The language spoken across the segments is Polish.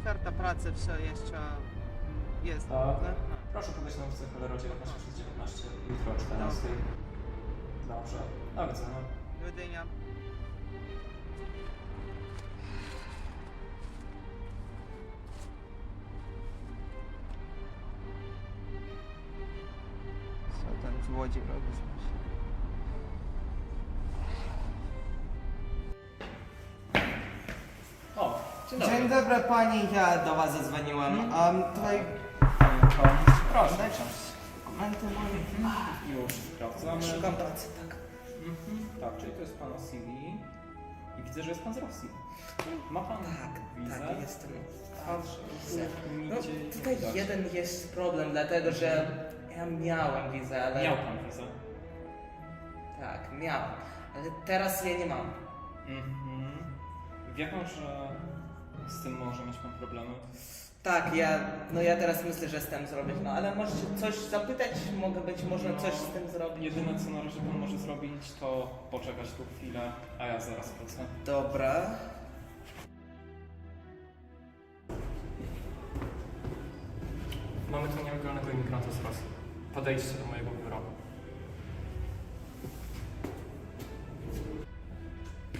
oferta pracy все jeszcze jest? Tak. no? Proszę podejść na ulicę Kolero 19 przez 19 jutro o 14. Dobrze. Do widzenia. Do widzenia. Co ten złodziej robi z dzień dobry. Dzień dobry pani, ja do was zadzwoniłem. Um, tutaj Proszę. dajcie dokumenty moje. Już sprawdzamy. Szukam pracy, tak. Mhm. Tak, czyli to jest pana CV. I widzę, że jest pan z Rosji. Ma pan Tak, wizę? tak, jestem. Patrzę, No, nigdzie tutaj widać. jeden jest problem, dlatego że ja miałem wizę, ale... Miał pan wizę. Tak, miałem. Ale teraz jej nie mam. Mhm. Wie pan, że z tym może mieć pan problemy? Tak, ja, no ja teraz myślę, że z tym zrobić, no ale możecie coś zapytać, mogę być, można No, coś z tym zrobić. Jedyne co na razie pan może zrobić, to poczekać tu chwilę, a ja zaraz wrócę. Dobra. Mamy tu nielegalnego imigranta z Rosji. Podejdźcie do mojego biura.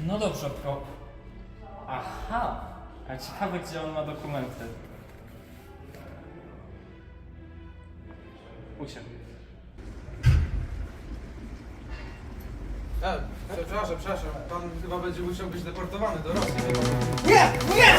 No dobrze, pro. A ciekawe, gdzie on ma dokumenty. Uciekł. E, przepraszam, przepraszam. Pan chyba będzie musiał być deportowany do Rosji. Nie! Nie!